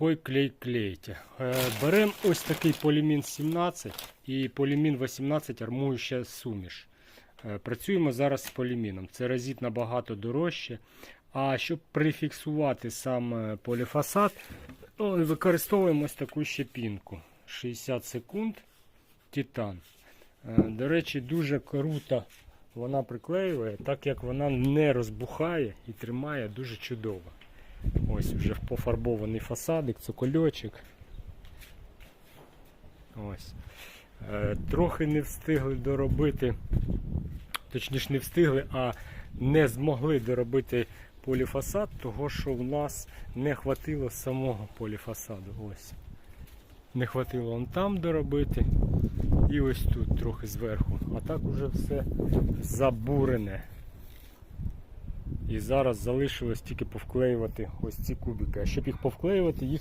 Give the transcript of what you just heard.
какой клей клеїте. Е, Беремо ось такий полімін 17 і полімін 18 армуюча суміш. Е, Працюємо зараз з поліміном. Це разить набагато дорожче. А щоб прифіксувати сам е, поліфасад, ну, використовуємо ось таку щепінку. 60 секунд титан. Е, До речі, дуже круто вона приклеює, так як вона не розбухає і тримає дуже чудово. Ось вже пофарбований фасадик, цокольочок. Ось. Е, трохи не встигли доробити, точніше не встигли, а не змогли доробити поліфасад, того що в нас не хватило самого поліфасаду. Ось. Не хватило он там доробити. І ось тут трохи зверху. А так уже все забурене. І зараз залишилось тільки повклеювати ось ці кубики. А щоб їх повклеювати, їх